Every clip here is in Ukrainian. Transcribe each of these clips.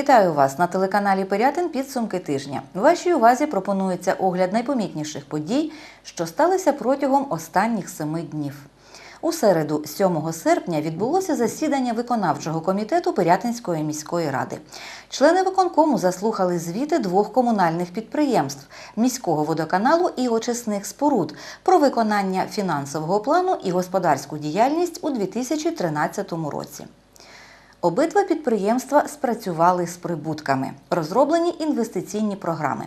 Вітаю вас на телеканалі Пирятин підсумки тижня. Вашій увазі пропонується огляд найпомітніших подій, що сталися протягом останніх семи днів. У середу, 7 серпня, відбулося засідання виконавчого комітету Пирятинської міської ради. Члени виконкому заслухали звіти двох комунальних підприємств міського водоканалу і очисних споруд про виконання фінансового плану і господарську діяльність у 2013 році. Обидва підприємства спрацювали з прибутками, розроблені інвестиційні програми.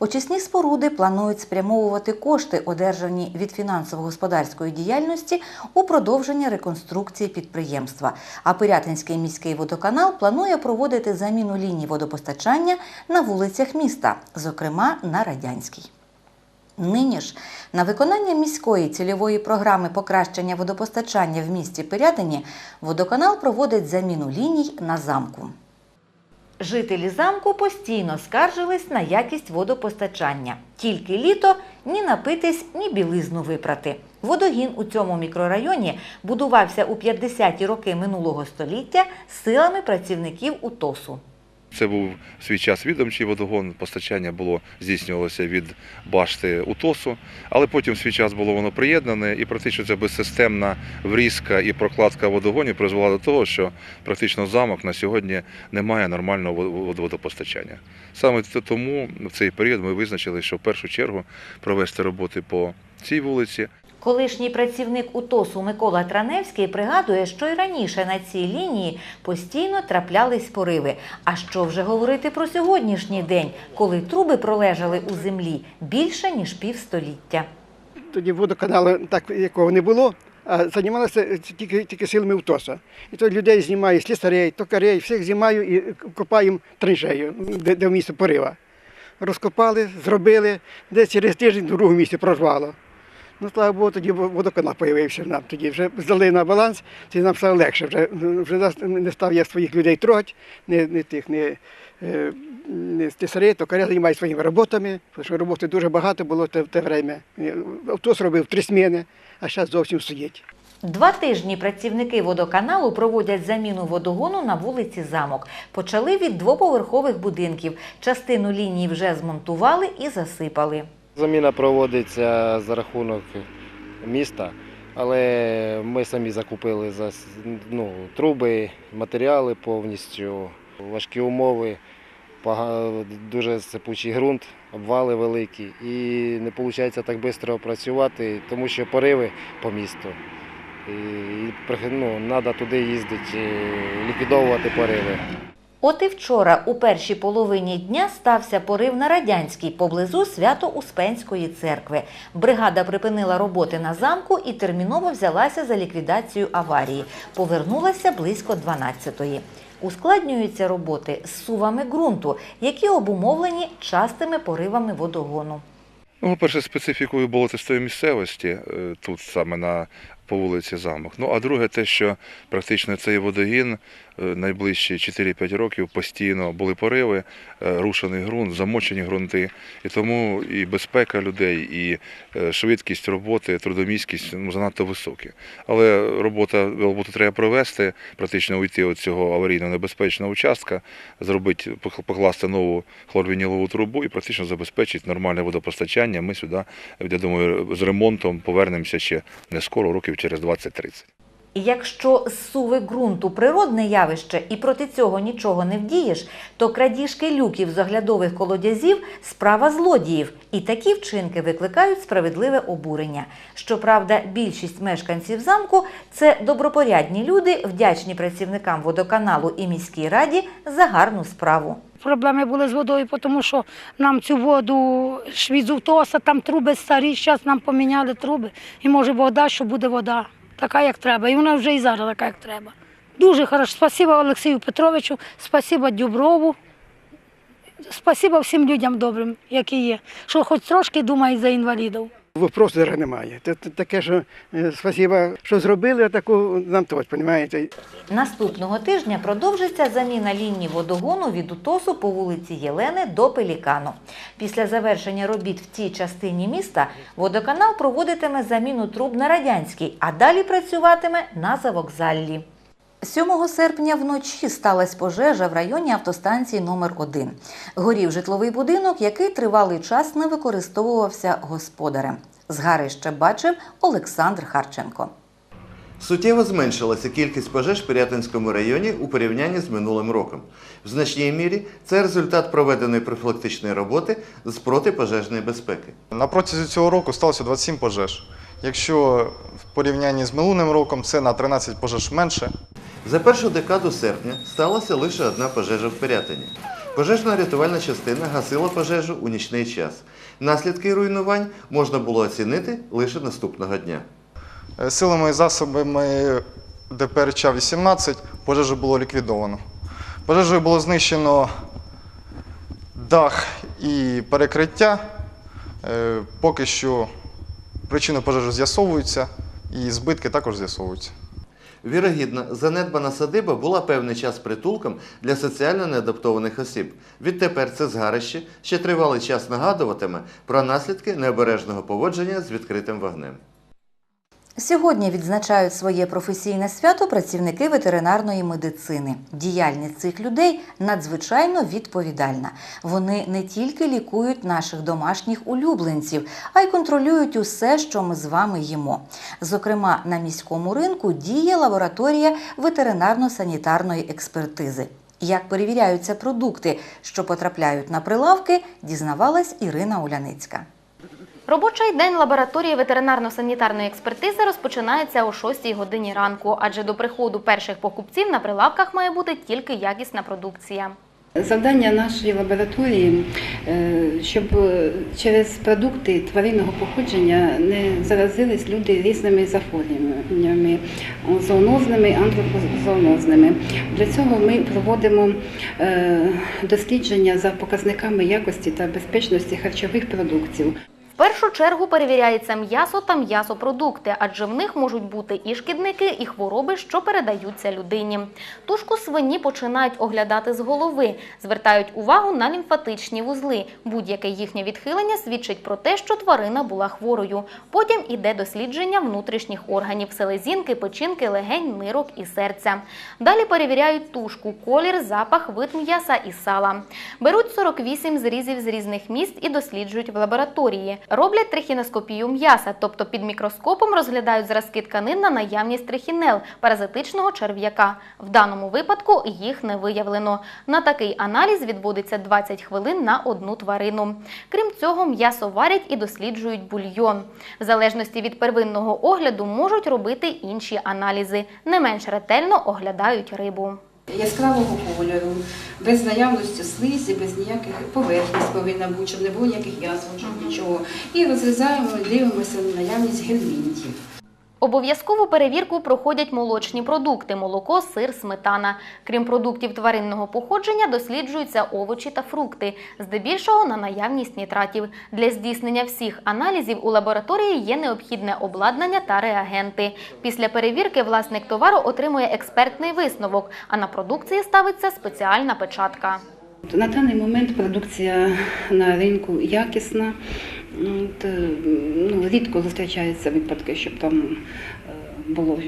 Очисні споруди планують спрямовувати кошти, одержані від фінансово-господарської діяльності, у продовження реконструкції підприємства. А Пирятинський міський водоканал планує проводити заміну ліній водопостачання на вулицях міста, зокрема на Радянській. Нині ж на виконання міської цільової програми покращення водопостачання в місті Пирятині водоканал проводить заміну ліній на замку. Жителі замку постійно скаржились на якість водопостачання. Тільки літо ні напитись, ні білизну випрати. Водогін у цьому мікрорайоні будувався у 50-ті роки минулого століття силами працівників УТОСу. Це був свій час відомчий водогон, постачання було здійснювалося від башти УТОСу, але потім свій час було воно приєднане, і практично ця безсистемна врізка і прокладка водогонів призвела до того, що практично замок на сьогодні не має нормального вод- водопостачання. Саме тому в цей період ми визначили, що в першу чергу провести роботи по цій вулиці, Колишній працівник УТОСу Микола Траневський пригадує, що й раніше на цій лінії постійно траплялись пориви. А що вже говорити про сьогоднішній день, коли труби пролежали у землі більше ніж півстоліття. тоді водоканалу так якого не було, а займалися тільки, тільки силами УТОСа. І то людей знімаю, слісарей, токарей, всіх знімаю і копаємо траншею, де, де в місце порива. Розкопали, зробили, десь через тиждень в другому місці прорвало. Ну, слава Богу, тоді водоканал з'явився нам. Тоді вже здали на баланс, це нам стало легше. Вже, вже не став я своїх людей трогати, не, не тих, не, е, не стисарі, токаря займаються своїми роботами, тому що роботи дуже багато було в те, в те время. Автобус робив три зміни, а зараз зовсім стоїть. Два тижні працівники водоканалу проводять заміну водогону на вулиці Замок. Почали від двоповерхових будинків. Частину лінії вже змонтували і засипали. Заміна проводиться за рахунок міста, але ми самі закупили за ну, труби, матеріали повністю, важкі умови, дуже сипучий ґрунт, обвали великі. І не виходить так швидко працювати, тому що пориви по місту. І, ну, треба туди їздити, е, ліквідовувати пориви. От і вчора, у першій половині дня, стався порив на Радянській поблизу Свято-Успенської церкви. Бригада припинила роботи на замку і терміново взялася за ліквідацію аварії. Повернулася близько 12-ї. Ускладнюються роботи з сувами ґрунту, які обумовлені частими поривами водогону. Ну, по-перше, специфікою болотистої місцевості е, тут саме на по вулиці Замок. Ну а друге, те, що практично цей водогін е, найближчі 4-5 років постійно були пориви, е, рушений ґрунт, замочені ґрунти, і тому і безпека людей, і е, швидкість роботи, трудомісткість ну, занадто високі. Але робота роботу треба провести, практично уйти від цього аварійно небезпечного участка, зробити покласти нову хлорвінілову трубу і практично забезпечити нормальне водопостачання. Ми сюди, я думаю, з ремонтом повернемося ще не скоро, років через 20-30. Якщо зсуви ґрунту природне явище і проти цього нічого не вдієш, то крадіжки люків з оглядових колодязів справа злодіїв, і такі вчинки викликають справедливе обурення. Щоправда, більшість мешканців замку це добропорядні люди, вдячні працівникам водоканалу і міській раді за гарну справу. Проблеми були з водою, тому що нам цю воду швідзувтоса, там труби старі, зараз нам поміняли труби. І може вода, що буде вода, така, як треба. І вона вже і зараз така, як треба. Дуже хорошо. Спасибо Олексію Петровичу, спасибо Дюброву, спасибо всім людям добрим, які є, що хоч трошки думають за інвалідів. Вопросу немає. Це таке, що е, спасибо, що зробили, а таку нам то, розумієте. Наступного тижня продовжиться заміна лінії водогону від УТОСу по вулиці Єлени до Пелікану. Після завершення робіт в цій частині міста водоканал проводитиме заміну труб на Радянській, а далі працюватиме на завокзаллі. 7 серпня вночі сталася пожежа в районі автостанції номер 1 Горів житловий будинок, який тривалий час не використовувався господарем. Згарище бачив Олександр Харченко. Суттєво зменшилася кількість пожеж в Пирятинському районі у порівнянні з минулим роком. В значній мірі це результат проведеної профілактичної роботи з протипожежної безпеки. На протязі цього року сталося 27 пожеж. Якщо в порівнянні з минулим роком це на 13 пожеж менше. За першу декаду серпня сталася лише одна пожежа в Пирятині. Пожежна рятувальна частина гасила пожежу у нічний час. Наслідки руйнувань можна було оцінити лише наступного дня. Е, Силами і засобами ДПРЧ 18 пожежу було ліквідовано. Пожежею було знищено дах і перекриття. Е, Поки що причини пожежі з'ясовуються і збитки також з'ясовуються. Вірогідно, занедбана садиба була певний час притулком для соціально неадаптованих осіб. Відтепер це згарище ще тривалий час нагадуватиме про наслідки необережного поводження з відкритим вогнем. Сьогодні відзначають своє професійне свято працівники ветеринарної медицини. Діяльність цих людей надзвичайно відповідальна. Вони не тільки лікують наших домашніх улюбленців, а й контролюють усе, що ми з вами їмо. Зокрема, на міському ринку діє лабораторія ветеринарно-санітарної експертизи. Як перевіряються продукти, що потрапляють на прилавки, дізнавалась Ірина Уляницька. Робочий день лабораторії ветеринарно-санітарної експертизи розпочинається о 6 годині ранку, адже до приходу перших покупців на прилавках має бути тільки якісна продукція. Завдання нашої лабораторії, е, щоб е, через продукти тваринного походження не заразились люди різними захворюваннями зоонозними, антропозоонозними. Для цього ми проводимо е, дослідження за показниками якості та безпечності харчових продуктів. Першу чергу перевіряється м'ясо та м'ясопродукти, адже в них можуть бути і шкідники, і хвороби, що передаються людині. Тушку свині починають оглядати з голови, звертають увагу на лімфатичні вузли. Будь-яке їхнє відхилення свідчить про те, що тварина була хворою. Потім іде дослідження внутрішніх органів селезінки, печінки, легень, нирок і серця. Далі перевіряють тушку, колір, запах, вид м'яса і сала. Беруть 48 зрізів з різних міст і досліджують в лабораторії. Роблять трихіноскопію м'яса, тобто під мікроскопом розглядають зразки тканин на наявність трихінел – паразитичного черв'яка. В даному випадку їх не виявлено. На такий аналіз відводиться 20 хвилин на одну тварину. Крім цього, м'ясо варять і досліджують бульйон. В залежності від первинного огляду можуть робити інші аналізи. Не менш ретельно оглядають рибу. Яскравого кольору, без наявності слизі, без ніяких поверхність повинна бути, щоб не було ніяких язвочок, нічого. І розрізаємо, дивимося на наявність гельмінтів. Обов'язкову перевірку проходять молочні продукти – молоко, сир, сметана. Крім продуктів тваринного походження, досліджуються овочі та фрукти, здебільшого на наявність нітратів. Для здійснення всіх аналізів у лабораторії є необхідне обладнання та реагенти. Після перевірки власник товару отримує експертний висновок, а на продукції ставиться спеціальна печатка. На даний момент продукція на ринку якісна. Ну, рідко зустрічаються випадки, щоб там е, було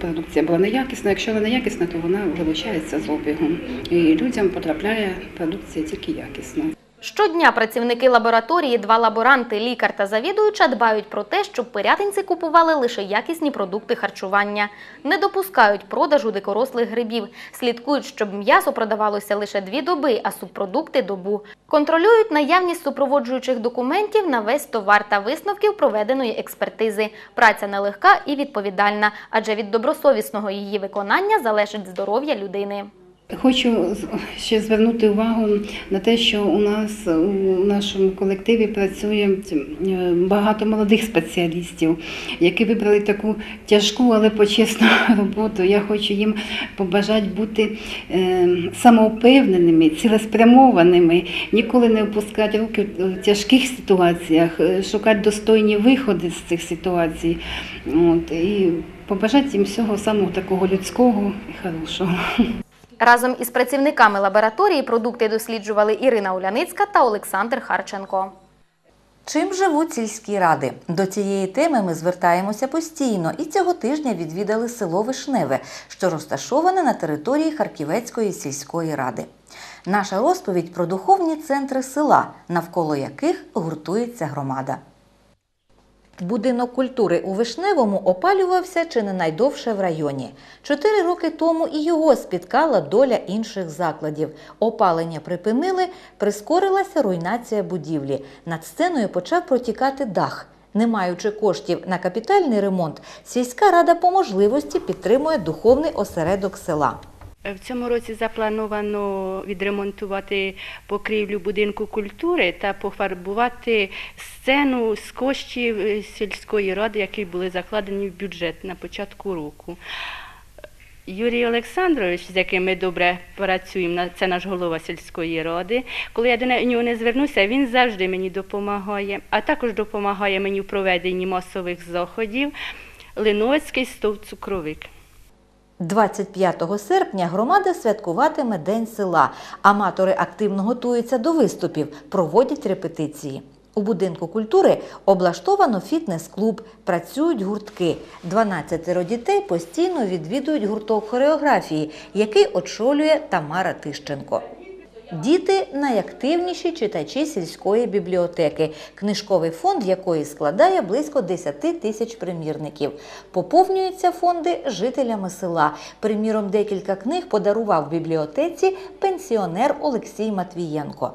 продукція була неякісна. Якщо вона неякісна, то вона вилучається з обігу. І людям потрапляє продукція тільки якісна. Щодня працівники лабораторії, два лаборанти, лікар та завідуюча дбають про те, щоб пирятинці купували лише якісні продукти харчування. Не допускають продажу дикорослих грибів, слідкують, щоб м'ясо продавалося лише дві доби, а субпродукти – добу. Контролюють наявність супроводжуючих документів на весь товар та висновків проведеної експертизи. Праця нелегка і відповідальна, адже від добросовісного її виконання залежить здоров'я людини. Хочу ще звернути увагу на те, що у нас у нашому колективі працює е, багато молодих спеціалістів, які вибрали таку тяжку, але почесну роботу. Я хочу їм побажати бути е, самовпевненими, цілеспрямованими, ніколи не опускати руки в тяжких ситуаціях, е, шукати достойні виходи з цих ситуацій. От, і побажати їм всього самого такого людського і хорошого. Разом із працівниками лабораторії продукти досліджували Ірина Уляницька та Олександр Харченко. Чим живуть сільські ради? До цієї теми ми звертаємося постійно і цього тижня відвідали село Вишневе, що розташоване на території Харківецької сільської ради. Наша розповідь про духовні центри села, навколо яких гуртується громада. Будинок культури у Вишневому опалювався чи не найдовше в районі. Чотири роки тому і його спіткала доля інших закладів. Опалення припинили, прискорилася руйнація будівлі. Над сценою почав протікати дах. Не маючи коштів на капітальний ремонт, сільська рада по можливості підтримує духовний осередок села. В цьому році заплановано відремонтувати покрівлю будинку культури та пофарбувати сцену з коштів е, сільської ради, які були закладені в бюджет на початку року. Юрій Олександрович, з яким ми добре працюємо, це наш голова сільської ради. Коли я до нього не звернуся, він завжди мені допомагає, а також допомагає мені в проведенні масових заходів. Линоцький стов цукровик. 25 серпня громада святкуватиме День села. Аматори активно готуються до виступів, проводять репетиції. У будинку культури облаштовано фітнес-клуб, працюють гуртки. 12 дітей постійно відвідують гурток хореографії, який очолює Тамара Тищенко. Діти найактивніші читачі сільської бібліотеки, книжковий фонд якої складає близько 10 тисяч примірників. Поповнюються фонди жителями села. Приміром, декілька книг подарував бібліотеці пенсіонер Олексій Матвієнко.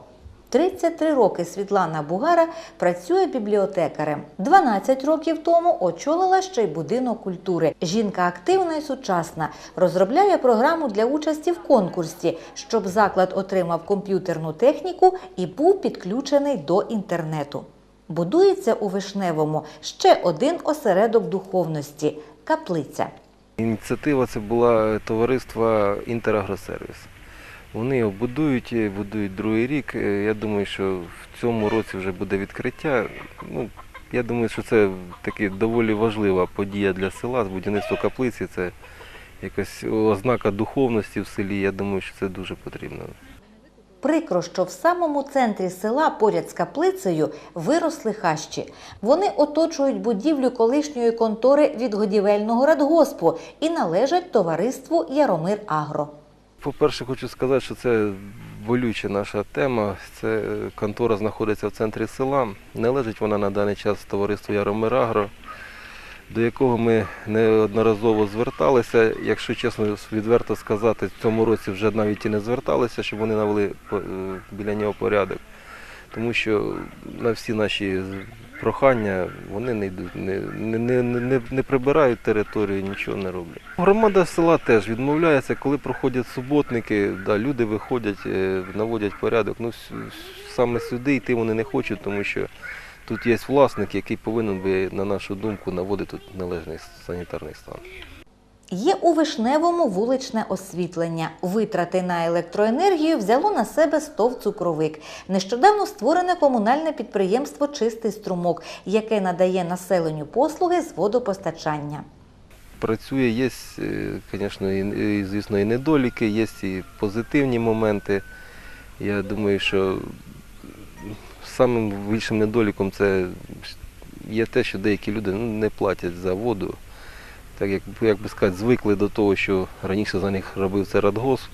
33 роки Світлана Бугара працює бібліотекарем. 12 років тому очолила ще й будинок культури. Жінка активна і сучасна, розробляє програму для участі в конкурсі, щоб заклад отримав комп'ютерну техніку і був підключений до інтернету. Будується у Вишневому ще один осередок духовності каплиця. Ініціатива це була товариства Інтерагросервіс. Вони його будують, е, будують другий рік. Е, Я думаю, що в цьому році вже буде відкриття. Ну, я думаю, що це таки доволі важлива подія для села. Будівництво каплиці це якась ознака духовності в селі. Я думаю, що це дуже потрібно. Прикро, що в самому центрі села поряд з каплицею виросли хащі. Вони оточують будівлю колишньої контори відгодівельного радгоспу і належать товариству Яромир Агро. По-перше, хочу сказати, що це болюча наша тема. Це контора знаходиться в центрі села. Належить вона на даний час товариству Яромирагро, до якого ми неодноразово зверталися. Якщо чесно відверто сказати, в цьому році вже навіть і не зверталися, щоб вони навели е, біля нього порядок. Тому що на всі наші прохання вони не йдуть, не, не, не, не, прибирають територію, нічого не роблять. Громада села теж відмовляється, коли проходять суботники, да, люди виходять, е, наводять порядок. Ну, саме сюди йти вони не хочуть, тому що тут є власник, який повинен би, на нашу думку, наводити тут належний санітарний стан. Є у Вишневому вуличне освітлення. Витрати на електроенергію взяло на себе стов цукровик. Нещодавно створене комунальне підприємство Чистий струмок, яке надає населенню послуги з водопостачання. Працює, є, звісно, і, і, звісно, і недоліки, є і позитивні моменти. Я думаю, що самим більшим недоліком це є те, що деякі люди ну, не платять за воду. Так як, як би сказати, звикли до того, що раніше за них робив це радгосп.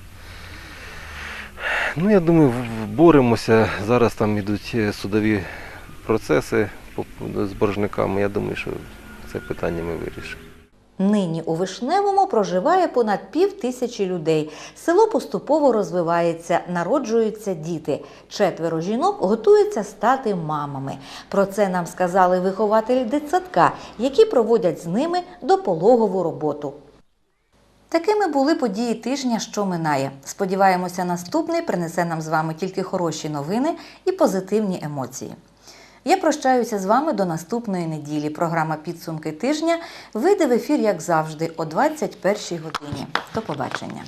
Ну, я думаю, боремося. Зараз там йдуть е, судові процеси з боржниками. Я думаю, що це питання ми вирішимо. Нині у Вишневому проживає понад пів тисячі людей. Село поступово розвивається, народжуються діти. Четверо жінок готуються стати мамами. Про це нам сказали вихователі дитсадка, які проводять з ними допологову роботу. Такими були події тижня, що минає. Сподіваємося, наступний принесе нам з вами тільки хороші новини і позитивні емоції. Я прощаюся з вами до наступної неділі. Програма Підсумки тижня вийде в ефір, як завжди, о 21 годині. До побачення.